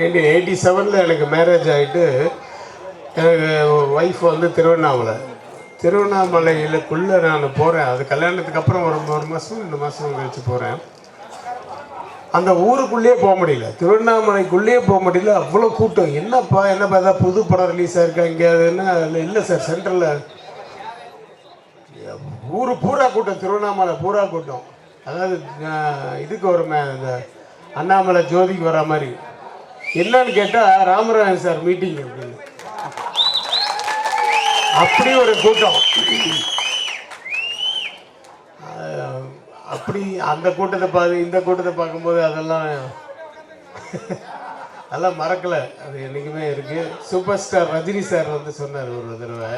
Eighty eighty செவனில் எனக்கு marriage ஆகிட்டு எனக்கு ஒய்ஃப் வந்து திருவண்ணாமலை. திருவண்ணாமலையிலக்குள்ளே நான் போகிறேன் அது கல்யாணத்துக்கு அப்புறம் ஒரு ஒரு மாதம் ரெண்டு மாதம் கழிச்சு போகிறேன் அந்த ஊருக்குள்ளேயே போக முடியல. திருவண்ணாமலைக்குள்ளேயே போக முடியல. அவ்வளோ கூட்டம். என்னப்பா என்னப்பா ஏதாவது புது படம் ரிலீஸ் ஆயிருக்கா எங்கேயாதுன்னா இல்லை இல்லை சார் சென்ட்ரலில் ஊர் பூரா கூட்டம். திருவண்ணாமலை பூரா கூட்டம். அதாவது இதுக்கு வருமே இந்த அண்ணாமலை ஜோதிக்கு வர மாதிரி. என்னன்னு கேட்டால் ராமராஜன் சார் மீட்டிங் அப்படின்னு. அப்படி ஒரு கூட்டம். அப்படி அந்த கூட்டத்தை பார்த்து இந்த கூட்டத்தை பார்க்கும்போது அதெல்லாம் அதெல்லாம் மறக்கலை. அது என்றைக்குமே இருக்குது சூப்பர் ஸ்டார் ரஜினி சார் வந்து சொன்னார் ஒரு தடவை.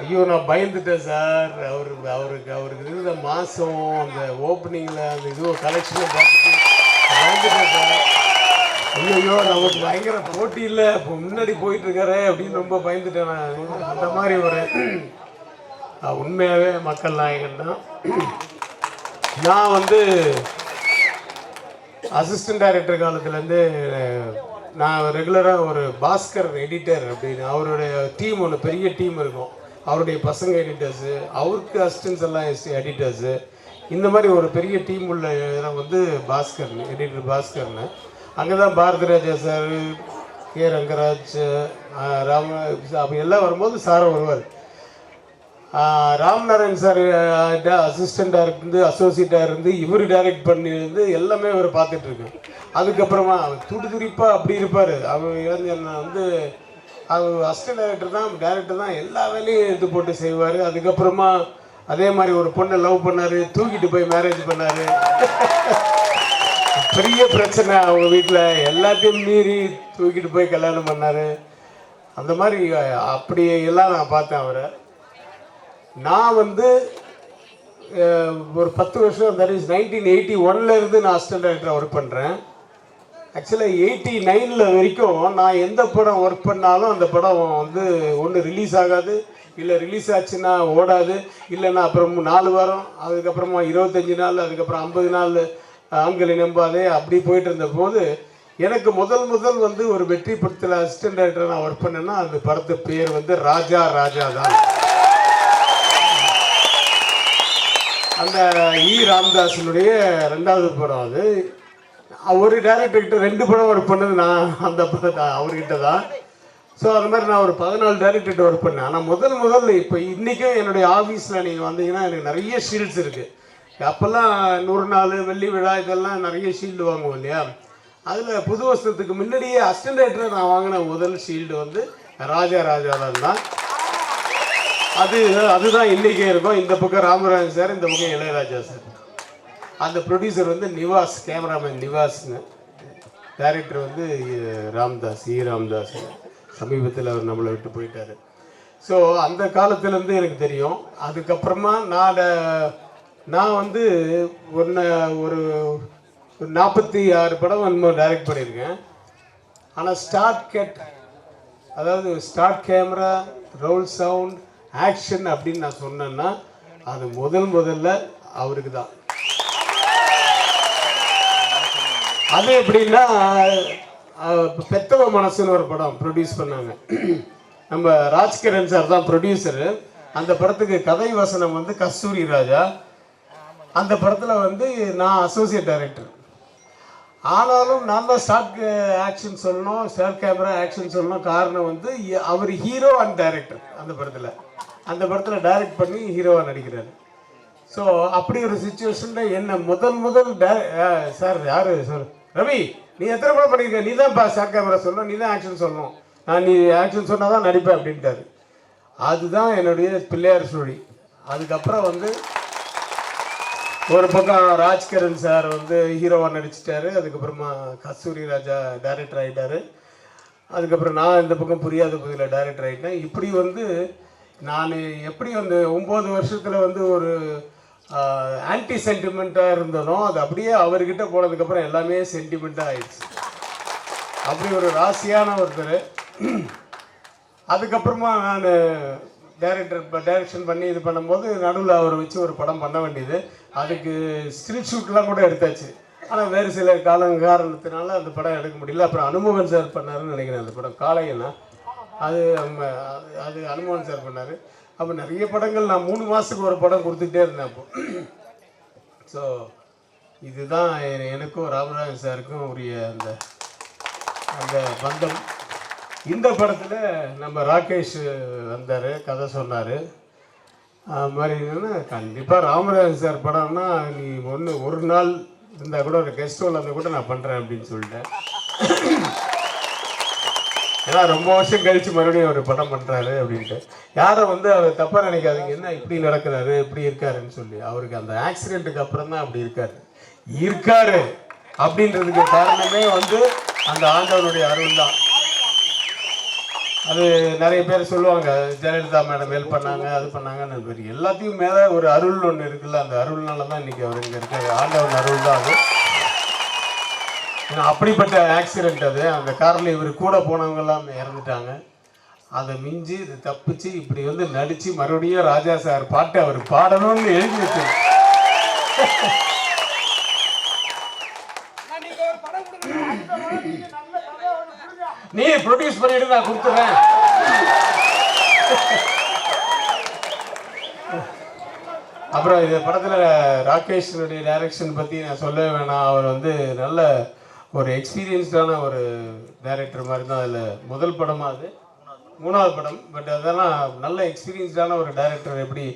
ஐயோ நான் பயந்துட்டேன் சார். அவரு அவருக்கு அவருக்கு இருந்த மாதம் அந்த ஓப்பனிங்கில் அந்த இதுவோ கலெக்ஷனை பார்த்துட்டு பயந்துட்டேன் சார். ஐயோ நமக்கு பயங்கர போட்டி இல்லை. இப்போ முன்னாடி போயிட்டு இருக்காரு அப்படின்னு ரொம்ப பயந்துட்டேன் நான். அந்த மாதிரி ஒரு உண்மையாகவே மக்கள் நாயகன் தான். நான் வந்து அசிஸ்டன்ட் டைரக்டர் காலத்துலேருந்து நான் ரெகுலராக ஒரு பாஸ்கர் எடிட்டர் அப்படின்னு அவருடைய டீம் ஒன்று பெரிய டீம் இருக்கும். அவருடைய பசங்க எடிட்டர்ஸு அவருக்கு அசிஸ்டன்ஸ் எல்லாம் எடிட்டர்ஸு இந்த மாதிரி ஒரு பெரிய டீம் உள்ள இடம் வந்து பாஸ்கர்னு எடிட்டர் பாஸ்கர்னு. அங்கே தான் பாரதிராஜா சார் கே ரங்கராஜ் ராம அப்படி எல்லாம் வரும்போது சாரம் வருவார். ராம்நாராயண் சார் அசிஸ்டண்ட்டாக இருந்து அசோசியேட்டாக இருந்து இவர் டைரக்ட் பண்ணியிருந்து எல்லாமே அவர் பார்த்துட்ருக்கேன் அதுக்கப்புறமா அவர் துடி துடிப்பாக அப்படி இருப்பார். அவர் இளைஞன் வந்து அவர் அசிஸ்டன்ட் டைரக்டர் தான் டைரக்டர் தான் எல்லா வேலையும் எடுத்து போட்டு செய்வார். அதுக்கப்புறமா அதே மாதிரி ஒரு பொண்ணை லவ் பண்ணார் தூக்கிட்டு போய் மேரேஜ் பண்ணார். பெரிய பிரச்சனை அவங்க வீட்டில் எல்லாத்தையும் மீறி தூக்கிட்டு போய் கல்யாணம் பண்ணார். அந்த மாதிரி அப்படி எல்லாம் நான் பார்த்தேன் அவரை. நான் வந்து ஒரு பத்து வருஷம் தட் இஸ் நைன்டீன் எயிட்டி ஒன்லேருந்து நான் அசிஸ்டன்ட் டைரக்டராக ஒர்க் பண்ணுறேன் ஆக்சுவலாக எயிட்டி நைனில் வரைக்கும் நான் எந்த படம் ஒர்க் பண்ணாலும் அந்த படம் வந்து ஒன்று ரிலீஸ் ஆகாது. இல்லை ரிலீஸ் ஆச்சுன்னா ஓடாது. இல்லைன்னா அப்புறம் நாலு வாரம் அதுக்கப்புறமா இருபத்தஞ்சி நாள் அதுக்கப்புறம் ஐம்பது நாள் ஆண்களை நம்பாதே. அப்படி போயிட்டு இருந்தபோது எனக்கு முதல் முதல் வந்து ஒரு வெற்றி படத்தில் அசிஸ்டன்ட் டைரக்டர் நான் ஒர்க் பண்ணேன்னா அந்த படத்து பேர் வந்து ராஜா ராஜா தான். அந்த e. இ ராமதாஸினுடைய ரெண்டாவது படம் அது. ஒரு டேரக்டர்கிட்ட ரெண்டு படம் ஒர்க் பண்ணது நான் அந்த படத்தை அவர்கிட்ட தான். ஸோ அது மாதிரி நான் ஒரு பதினாலு டேரக்டர்கிட்ட ஒர்க் பண்ணேன். ஆனால் முதல் முதல்ல இப்போ இன்றைக்கும் என்னுடைய ஆஃபீஸில் நீங்கள் வந்தீங்கன்னா எனக்கு நிறைய ஷீல்ட்ஸ் இருக்குது அப்போல்லாம் நூறு நாள் வெள்ளி விழா இதெல்லாம் நிறைய ஷீல்டு வாங்குவோம் இல்லையா? அதில் புது வருஷத்துக்கு முன்னாடியே அசிஸ்டன்ட் நான் வாங்கின முதல் ஷீல்டு வந்து ராஜா ராஜாதான் தான் அது அதுதான் இன்றைக்கே இருக்கும். இந்த பக்கம் ராமராஜன் சார் இந்த பக்கம் இளையராஜா சார். அந்த ப்ரொடியூசர் வந்து நிவாஸ் கேமராமேன் நிவாஸ்னு. டைரக்டர் வந்து ராம்தாஸ் ஈ ராம்தாஸ். சமீபத்தில் அவர் நம்மளை விட்டு போயிட்டார். ஸோ அந்த காலத்துலேருந்து எனக்கு தெரியும். அதுக்கப்புறமா நான் நான் வந்து ஒன்று ஒரு ஒரு நாற்பத்தி ஆறு படம் இன்னும் டைரக்ட் பண்ணியிருக்கேன். ஆனால் ஸ்டார்ட் கெட் அதாவது start camera roll sound action அப்படின்னு நான் சொன்னேன்னா அது முதல் முதல்ல அவருக்கு தான். அது எப்படின்னா பெத்தவ மனசுன்னு ஒரு படம் ப்ரொடியூஸ் பண்ணாங்க. நம்ம ராஜ்கிரண் சார் தான் ப்ரொடியூசரு அந்த படத்துக்கு கதை வசனம் வந்து கஸ்தூரி ராஜா அந்த படத்தில் வந்து நான் அசோசியேட் டைரக்டர் ஆனாலும் நான் தான் ஸ்டார்ட் ஆக்ஷன் சொல்லணும் ஸ்டார்ட் கேமரா ஆக்ஷன் சொல்லணும் காரணம் வந்து அவர் ஹீரோ அண்ட் டைரக்டர் அந்த படத்தில். அந்த படத்தில் டைரக்ட் பண்ணி ஹீரோவாக நடிக்கிறார். ஸோ அப்படி ஒரு சுச்சுவேஷனில் என்ன முதல் முதல் சார் யார்? சார் ரவி நீ எத்தனை படம் பண்ணியிருக்க நீ தான் ஸ்டார்ட் கேமரா சொல்லணும் நீ தான் ஆக்ஷன் சொல்லணும். நான் நீ ஆக்ஷன் சொன்னால் தான் நடிப்பேன் அப்படின்ட்டாரு. அதுதான் என்னுடைய பிள்ளையார் ஸ்டோரி அதுக்கப்புறம் வந்து ஒரு பக்கம் ராஜ்கிரண் சார் வந்து ஹீரோவாக நடிச்சிட்டாரு அதுக்கப்புறமா கஸ்தூரி ராஜா டைரக்டர் ஆகிட்டாரு அதுக்கப்புறம் நான் இந்த பக்கம் புரியாத பகுதியில் டைரக்டர் ஆகிட்டேன் இப்படி வந்து நான் எப்படி வந்து ஒம்பது வருஷத்தில் வந்து ஒரு ஆன்டி சென்டிமெண்ட்டாக இருந்தனோ அது அப்படியே அவர்கிட்ட போனதுக்கப்புறம் எல்லாமே சென்டிமெண்ட்டாக ஆயிடுச்சு. அப்படி ஒரு ராசியான ஒருத்தர். அதுக்கப்புறமா நான் டைரக்டர் இப்போ டைரக்ஷன் பண்ணி இது பண்ணும்போது நடுவில் அவரை வச்சு ஒரு படம் பண்ண வேண்டியது. அதுக்கு ஸ்டில் ஷூட்லாம் கூட எடுத்தாச்சு. ஆனால் வேறு சில காலம் காரணத்தினால அந்த படம் எடுக்க முடியல. அப்புறம் அனுமோகன் சார் பண்ணாருன்னு நினைக்கிறேன் அந்த படம். காளையனா அது நம்ம அது- அது அனுமோகன் சார் பண்ணார். அப்போ நிறைய படங்கள் நான் மூணு மாதத்துக்கு ஒரு படம் கொடுத்துக்கிட்டே இருந்தேன் அப்போ. ஸோ இதுதான் எனக்கும் ராமராஜன் சாருக்கும் உரிய அந்த அந்த பந்தம். இந்த படத்தில் நம்ம ராகேஷ் வந்தார் கதை சொன்னார். அது மாதிரி என்னென்னா கண்டிப்பாக ராமராஜன் சார் படம்னா நீ ஒன்று ஒரு நாள் இருந்தால் கூட ஒரு கெஸ்ட் ரோல் கூட நான் பண்ணுறேன் அப்படின்னு சொல்லிட்டேன். ஏன்னா ரொம்ப வருஷம் கழித்து மறுபடியும் ஒரு படம் பண்ணுறாரு அப்படின்ட்டு. யாரை வந்து அவர் தப்பாக நினைக்காதீங்க என்ன இப்படி நடக்கிறாரு இப்படி இருக்காருன்னு சொல்லி. அவருக்கு அந்த ஆக்சிடெண்ட்டுக்கு அப்புறம் தான் அப்படி இருக்காரு. இருக்காரு அப்படின்றதுக்கு காரணமே வந்து அந்த ஆண்டவனுடைய அருள் தான். அது நிறைய பேர் சொல்லுவாங்க ஜெயலலிதா மேடம் ஹெல்ப் பண்ணாங்க அது பண்ணாங்கன்னு. பேர் எல்லாத்தையும் மேலே ஒரு அருள் ஒன்று இருக்குல்ல அந்த அருள்னால தான் இன்றைக்கி அவர் இங்கே இருக்காரு. ஆண்டவன் அருள் தான் அது. ஏன்னா அப்படிப்பட்ட ஆக்சிடெண்ட் அது. அந்த காரில் இவர் கூட போனவங்கெல்லாம் இறந்துட்டாங்க. அதை மிஞ்சி இது தப்பிச்சு இப்படி வந்து நடித்து மறுபடியும் ராஜா சார் பாட்டு அவர் பாடணும்னு எழுதி வச்சு நீங்க ஒரு படம் கொடுங்க அடுத்த படம் நீங்க நல்ல கதையா ஒண்ணு கொடுங்க நீ ப்ரொடியூஸ் பண்ணிட்டு நான் கொடுத்துறேன். அப்புறம் இந்த படத்தில் ராகேஷனுடைய டைரக்ஷன் பற்றி நான் சொல்லவே வேணாம். அவர் வந்து நல்ல ஒரு எக்ஸ்பீரியன்ஸ்டான ஒரு டைரக்டர் மாதிரி தான் அதில் முதல் படமாக அது. மூணாவது படம். பட் அதெல்லாம் நல்ல எக்ஸ்பீரியன்ஸ்டான ஒரு டைரக்டர் எப்படி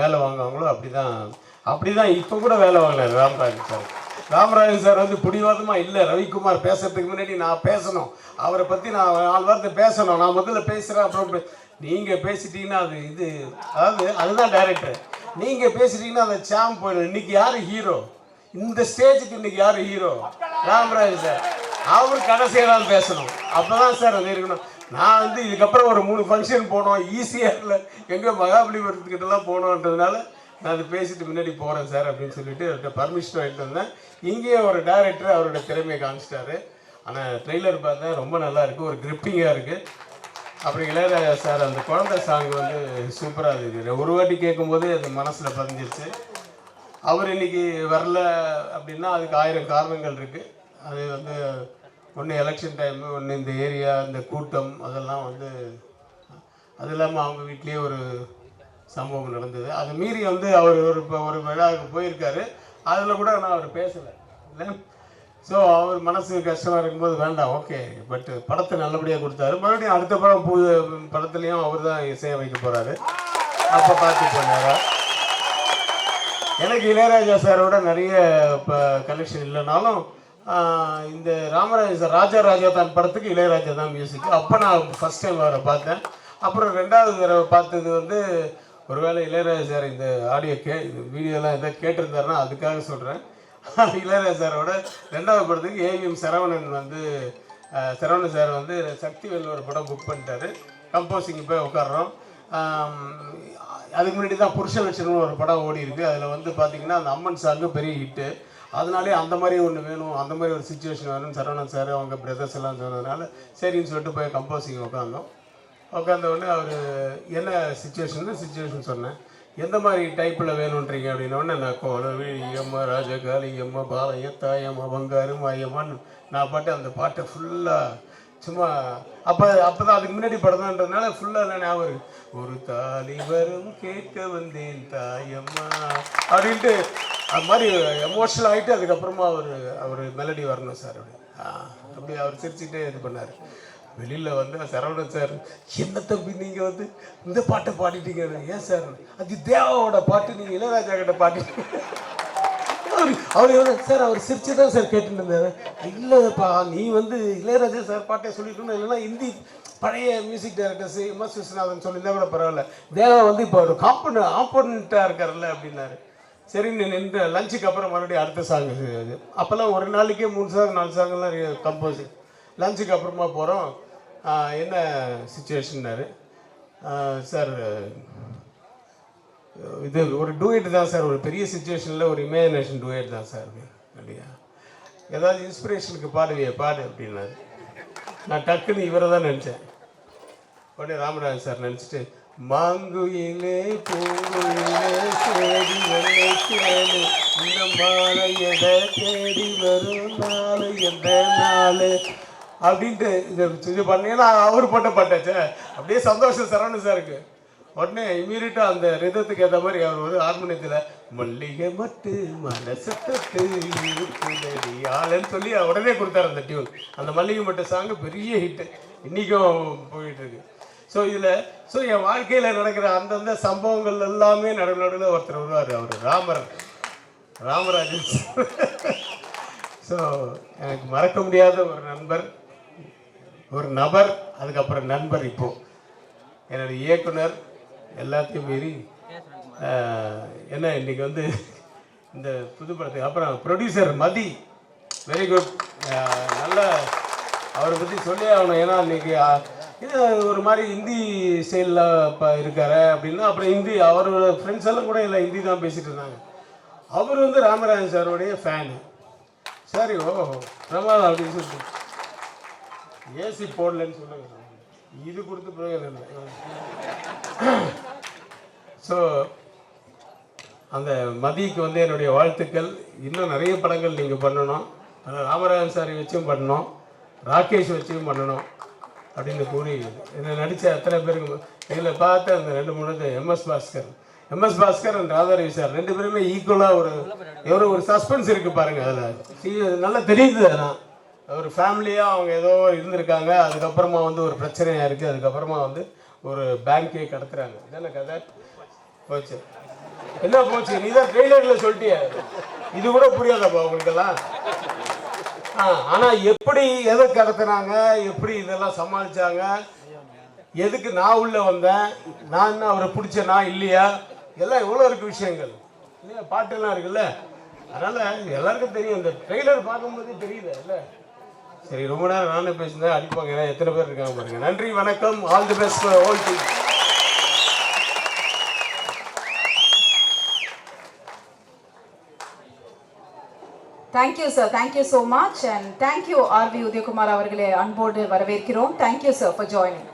வேலை வாங்குவாங்களோ அப்படி தான் அப்படி தான் இப்போ கூட வேலை வாங்கினார் ராம்ராஜ் சார். ராமராஜன் சார் வந்து பிடிவாதமாக இல்லை ரவிக்குமார் பேசுறதுக்கு முன்னாடி நான் பேசணும். அவரை பற்றி நான் நாலு வார்த்தை பேசணும். நான் முதல்ல பேசுகிறேன் அப்புறம் நீங்கள் நீங்க பேசிட்டீங்கன்னா அது இது அதாவது அதுதான் டைரக்டர் நீங்க பேசிட்டீங்கன்னா அந்த சாம் போயிடும். இன்னைக்கு யாரு ஹீரோ இந்த ஸ்டேஜுக்கு இன்னைக்கு யாரு ஹீரோ ராமராஜன் சார். அவர் கடைசியாக தான் பேசணும். அப்பதான் சார் அது இருக்கணும். நான் வந்து இதுக்கப்புறம் ஒரு மூணு ஃபங்க்ஷன் போனோம். ஈஸியாக இல்லை எங்கே மகாபலிபுரத்துக்கிட்டலாம் போனோன்றதுனால நான் அது பேசிட்டு முன்னாடி போகிறேன் சார் அப்படின்னு சொல்லிட்டு அவர்கிட்ட பர்மிஷன் வாங்கிட்டு வந்தேன். இங்கேயே ஒரு டைரக்டர் அவரோட திறமையை காமிச்சிட்டாரு. ஆனால் ட்ரெய்லர் பார்த்தா ரொம்ப நல்லா இருக்குது ஒரு கிரிப்பிங்காக இருக்குது அப்புறம் இளையராஜா சார் அந்த குழந்தை சாங் வந்து சூப்பராக இருக்குது ஒரு வாட்டி கேட்கும்போது அது மனசில் பதிஞ்சிருச்சு. அவர் இன்னைக்கு வரல அப்படின்னா அதுக்கு ஆயிரம் காரணங்கள் இருக்குது அது வந்து ஒன்று எலெக்ஷன் டைமு ஒன்று இந்த ஏரியா இந்த கூட்டம் அதெல்லாம் வந்து அது இல்லாமல் அவங்க வீட்லேயே ஒரு சம்பவம் நடந்தது. அதை மீறி வந்து அவர் ஒரு இப்போ ஒரு விழாவுக்கு போயிருக்காரு. அதில் கூட நான் அவர் பேசலை. இல்லை? ஸோ அவர் மனசு கஷ்டமாக இருக்கும்போது வேண்டாம். ஓகே பட் படத்தை நல்லபடியாக கொடுத்தாரு. மறுபடியும் அடுத்த படம் புது படத்துலையும் அவர் தான் இசைய வைக்க போகிறாரு அப்போ பார்த்து போனாரா? எனக்கு இளையராஜா சாரோட நிறைய இப்போ கனெக்ஷன் இல்லைனாலும் இந்த ராமராஜ சார் ராஜா ராஜா தான் படத்துக்கு இளையராஜா தான் மியூசிக் அப்போ நான் ஃபர்ஸ்ட் டைம் அவரை பார்த்தேன். அப்புறம் ரெண்டாவது தடவை பார்த்தது வந்து ஒருவேளை இளையராஜா சார் இந்த ஆடியோ கே வீடியோலாம் எதாவது கேட்டிருந்தாருன்னா அதுக்காக சொல்கிறேன் இளையராஜா சாரோட ரெண்டாவது படத்துக்கு ஏவிஎம் சரவணன் வந்து சரவணன் சார் வந்து சக்திவேல் ஒரு படம் புக் பண்ணிட்டாரு. கம்போசிங் போய் உட்காடுறோம் அதுக்கு முன்னாடி தான் புருஷ லட்சணம்னு ஒரு படம் ஓடி இருக்குது அதில் வந்து பார்த்திங்கன்னா அந்த அம்மன் சாங்கு பெரிய ஹிட்டு அதனாலே அந்த மாதிரி ஒன்று வேணும் அந்த மாதிரி ஒரு சுச்சுவேஷன் வேணும்னு சரவணன் சார் அவங்க பிரதர்ஸ் எல்லாம் சொன்னதுனால சரின்னு சொல்லிட்டு போய் கம்போசிங் உட்காந்தோம் உட்காந்த உடனே அவர் என்ன சுச்சுவேஷன் சுச்சுவேஷன் சொன்னேன். எந்த மாதிரி டைப்பில் வேணுன்றீங்க? அப்படின்னோடனே நான் கோலவி எம்மா ராஜகாளி எம்மா பாலைய தாயம்மா பங்காரும் மாயம்மான்னு நான் பாட்டு அந்த பாட்டை ஃபுல்லாக சும்மா அப்போ அப்போ தான் அதுக்கு முன்னாடி படம்ன்றதுனால ஃபுல்லாக ஞாபகம் ஒரு தாலி வரும் கேட்க வந்தேன் தாயம்மா. அப்படின்ட்டு அது மாதிரி எமோஷனல் ஆகிட்டு அதுக்கப்புறமா அவர் அவர் மெலடி வரணும் சார் அப்படி. அப்படி அவர் சிரிச்சுட்டே இது பண்ணார். வெளியில் வந்து சரவணன் சார் என்ன தம்பி நீங்கள் வந்து இந்த பாட்டை பாடிட்டீங்க? ஏன் சார் அது தேவாவோட பாட்டு நீங்கள் இளையராஜா கிட்ட பாடிட்டீங்க அவர் அவர் எவ்வளோ சார் அவர் சிரிச்சு தான் சார் கேட்டுட்டு இருந்தார் இல்லைப்பா நீ வந்து இளையராஜா சார் பாட்டே சொல்லிட்டு இல்லைன்னா ஹிந்தி பழைய music directors M S Viswanathan சொல்லியிருந்தா கூட பரவாயில்ல. தேவா வந்து இப்போ ஒரு காம்பன ஆப்போனண்ட்டாக இருக்கார்ல அப்படின்னாரு. சரின்னு நின்று லஞ்சுக்கு அப்புறம் மறுபடியும் அடுத்த சாங் அப்போல்லாம் ஒரு நாளைக்கே மூணு சாங் நாலு சாங்கெல்லாம் கம்போசிங் லஞ்சுக்கு அப்புறமா போகிறோம் என்ன சுச்சுவேஷன்னாரு சார் இது ஒரு டூயட் தான் சார் ஒரு பெரிய சுச்சுவேஷனில் ஒரு இமேஜினேஷன் டூயட் தான் சார் அப்படியா ஏதாவது இன்ஸ்பிரேஷனுக்கு பாடுவியே பாடு அப்படின்னாரு. நான் டக்குன்னு இவரை தான் நினச்சேன். உடனே ராமராஜன் சார் நினச்சிட்டு மாங்குயிலே பூங்குயிலே சேடி வெள்ளை இந்த மாலை எதை தேடி வரும்? நாள் எந்த நாள்? அப்படின்ட்டு இது இது பண்ணீங்கன்னா அவர் போட்ட பாட்டாச்சே அப்படியே சந்தோஷம் சரவணன் சாருக்கு. உடனே இமீடியட்டா அந்த ரிதத்துக்கு ஏற்ற மாதிரி அவர் ஒரு ஹார்மோனியத்தில் மல்லிகை மட்டு மனசத்து ஆளுன்னு சொல்லி உடனே கொடுத்தாரு அந்த டியூன் அந்த மல்லிகை மட்டு சாங் பெரிய ஹிட்டு இன்றைக்கும் போயிட்டு இருக்கு ஸோ இதில் ஸோ என் வாழ்க்கையில் நடக்கிற அந்தந்த சம்பவங்கள் எல்லாமே நடுவு நடுவில் ஒருத்தர் வருவார். அவர் ராமர். ராமராஜன். ஸோ எனக்கு மறக்க முடியாத ஒரு நண்பர். ஒரு நபர் அதுக்கப்புறம் நண்பர் இப்போ. என்னுடைய இயக்குனர் எல்லாத்தையும் மீறி என்ன இன்னைக்கு வந்து இந்த புது படத்துக்கு அப்புறம் ப்ரொடியூசர் மதி. வெரி குட் நல்ல அவரை பற்றி சொல்லி ஆகணும். ஏன்னா இன்னைக்கு இது ஒரு மாதிரி ஹிந்தி ஸ்டைலில் இப்போ இருக்காரு அப்படின்னா. அப்புறம் ஹிந்தி அவரோட ஃப்ரெண்ட்ஸ் எல்லாம் கூட இல்லை ஹிந்தி தான் பேசிட்டு இருந்தாங்க. அவர் வந்து ராமராஜன் சாருடைய ஃபேனு சரி ஓ பிரமாதம் அப்படின்னு சொல்லிட்டு. ஏசி போடலன்னு சொல்லுங்க இது கொடுத்து பிரயோஜனம் இல்லை. ஸோ அந்த மதிக்கு வந்து என்னுடைய வாழ்த்துக்கள். இன்னும் நிறைய படங்கள் நீங்கள் பண்ணணும். அதில் ராமராஜன் சாரி வச்சும் பண்ணணும். ராகேஷ் வச்சும் பண்ணணும். அப்படின்னு கூறி என்னை நடித்த அத்தனை பேருக்கு இதில் பார்த்த அந்த ரெண்டு மூணு MS Bhaskar. MS Bhaskar and Radharavi sir. ரெண்டு பேருமே ஈக்குவலாக ஒரு எவ்வளோ ஒரு சஸ்பென்ஸ் இருக்குது பாருங்கள் அதில். நல்லா தெரியுது அதெல்லாம். ஒரு ஃபேமிலியாக அவங்க ஏதோ இருந்திருக்காங்க. அதுக்கப்புறமா வந்து ஒரு பிரச்சனையாக இருக்குது அதுக்கப்புறமா வந்து ஒரு பேங்க்கே கடத்துறாங்க. இதான கதை? போச்சு. என்ன போச்சு? நீ தான் ட்ரெய்லரில் சொல்லிட்டிய. இது கூட புரியாதாப்பா உங்களுக்கெல்லாம். ஆ ஆனால் எப்படி எதை கடத்துனாங்க? எப்படி இதெல்லாம் சமாளித்தாங்க எதுக்கு நான் உள்ளே வந்தேன்? நான் என்ன அவரை பிடிச்ச நான் இல்லையா? எல்லாம் எவ்வளோ இருக்கு விஷயங்கள்? இல்லையா? பாட்டெல்லாம் இருக்குல்ல. அதனால் எல்லாருக்கும் தெரியும். இந்த ட்ரெய்லர் பார்க்கும்போதே தெரியுது இல்லை? சரி ரொம்ப நேரம் நானே பேசினேன் அடிப்பாங்க ஏன்னா எத்தனை பேர் இருக்காங்க பாருங்க. நன்றி வணக்கம். All the best whole team thank you sir thank you so much and thank you RV Udhayakumar அவர்களே அன்போடு வரவேற்கிறோம். Thank you sir for joining